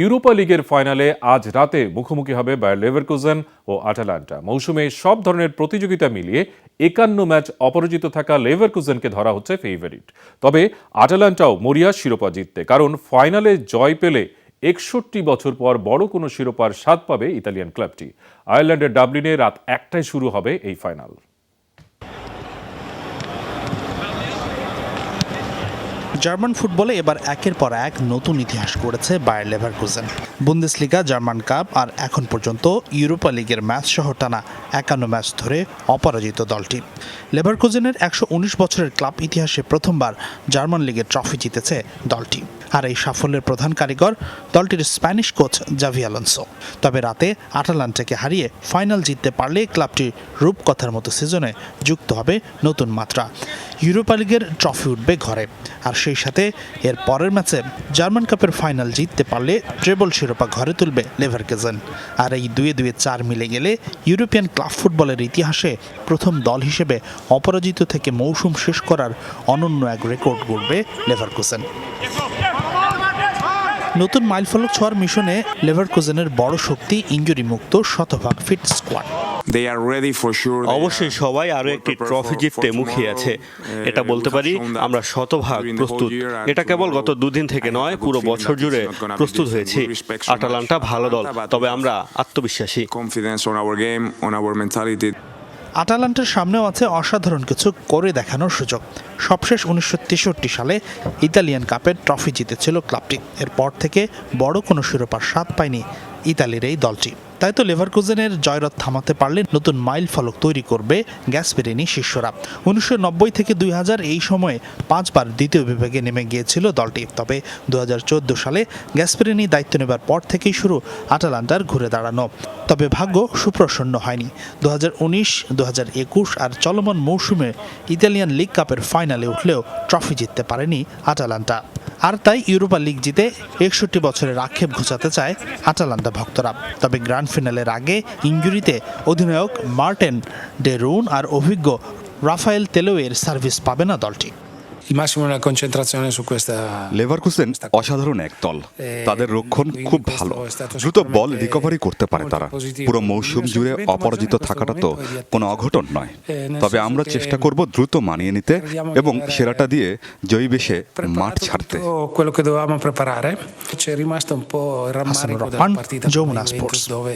Europa লিগের ফাইনালে আজ রাতে মুখোমুখি হবে বায়ার লেভারকুজেন ও আটালান্টা। মৌসুমে সব ধরনের প্রতিযোগিতা মিলিয়ে একান্ন ম্যাচ অপরাজিত থাকা লেভারকুজেনকে ধরা হচ্ছে ফেভারিট তবে আটালান্টাও মরিয়া শিরোপা জিততে, কারণ ফাইনালে জয় পেলে একষট্টি বছর পর বড় কোনো শিরোপার স্বাদ পাবে ইতালিয়ান ক্লাবটি। আয়ারল্যান্ডের ডাবলিনে রাত একটায় শুরু হবে এই ফাইনাল। জার্মান ফুটবলে এবার একের পর এক নতুন ইতিহাস গড়েছে Bayer Leverkusen. Bundesliga, German Cup আর এখন পর্যন্ত ইউরোপা লিগের ম্যাচ সহ টানা একান্ন ম্যাচ ধরে অপরাজিত দলটি। লেভারকুজেনের একশো উনিশ বছরের ক্লাব ইতিহাসে প্রথমবার জার্মান লিগের ট্রফি জিতেছে দলটি। আর এই সাফল্যের প্রধান কারিগর দলটির স্প্যানিশ কোচ জাভি আলোনসো। তবে রাতে আটালান্টাকে হারিয়ে ফাইনাল জিততে পারলে ক্লাবটির রূপকথার মতো সিজনে যুক্ত হবে নতুন মাত্রা। ইউরোপা লিগের ট্রফি উঠবে ঘরে। আর সেই সাথে এর পরের ম্যাচে জার্মান কাপের ফাইনাল জিততে পারলে ট্রেবল শিরোপা ঘরে তুলবে লেভারকেজেন আর এই দুয়ে দুয়ে চার মিলে গেলে ইউরোপিয়ান ক্লাব ফুটবলের ইতিহাসে প্রথম দল হিসেবে অপরাজিত থেকে মৌসুম শেষ করার অনন্য এক রেকর্ড গড়বে লেভারকুসেন। নতুন মাইল ফলক ছোঁয়ার মিশনে লেভার কোজেনের বড় শক্তি ইঞ্জুরি মুক্ত শতভাগ ফিট স্কোয়াড। অবশ্যই সবাই আরও একটি ট্রফি জিততে মুখে আছে। এটা বলতে পারি আমরা শতভাগ এটা কেবল গত দুদিন থেকে নয় পুরো বছর জুড়ে প্রস্তুত হয়েছে। আটালান্টা ভালো দল তবে আমরা আত্মবিশ্বাসী। Confidence on our game on our আটালান্টার সামনেও আছে অসাধারণ কিছু করে দেখানোর সুযোগ। সবশেষ উনিশশো তেষট্টি সালে ইতালিয়ান কাপের ট্রফি জিতেছিল ক্লাবটি। এরপর থেকে বড় কোনো শিরোপার স্বাদ পায়নি ইতালির এই দলটি। তাই তো লেভারকুজেনের জয়রথ থামাতে পারলে নতুন মাইল ফলক তৈরি করবে গ্যাসপেরিনি শিষ্যরা। উনিশশো নব্বই থেকে দুই হাজার এই সময়ে পাঁচবার দ্বিতীয় বিভাগে নেমে গিয়েছিল দলটি। তবে দু হাজার চোদ্দ সালে গ্যাসপেরিনি দায়িত্ব নেবার পর থেকেই শুরু আটালান্টার ঘুরে দাঁড়ানো। তবে ভাগ্য সুপ্রসন্ন হয়নি। দু হাজার আর চলমান মৌসুমে ইতালিয়ান লিগ কাপের ফাইনালে উঠলেও ট্রফি জিততে পারেনি আটালান্টা। আর তাই ইউরোপা লিগ জিতে একষট্টি বছরের আক্ষেপ ঘুচাতে চায় আটালান্ডা ভক্তরা। তবে গ্র্যান্ড ফিনালের আগে ইঞ্জুরিতে অধিনায়ক মার্টেন ডে রুন আর অভিজ্ঞ রাফায়েল তেলোয়ের সার্ভিস পাবে না দলটি। Il massimo della concentrazione su questa Leverkusen অসাধারণ এক দল তাদের রক্ষণ খুব ভালো দ্রুত বল রিকভারি করতে পারে তারা পুরো মৌসুম জুড়ে অপরাজিত থাকাটা তো কোনো অঘটন নয় তবে আমরা চেষ্টা করব দ্রুত মানিয়ে নিতে এবং সেরাটা দিয়ে জয়ী বেশে মাঠ ছাড়তে quello che dovevamo preparare c'è rimasto un po' il rammarico della partita Giovana Sports. dove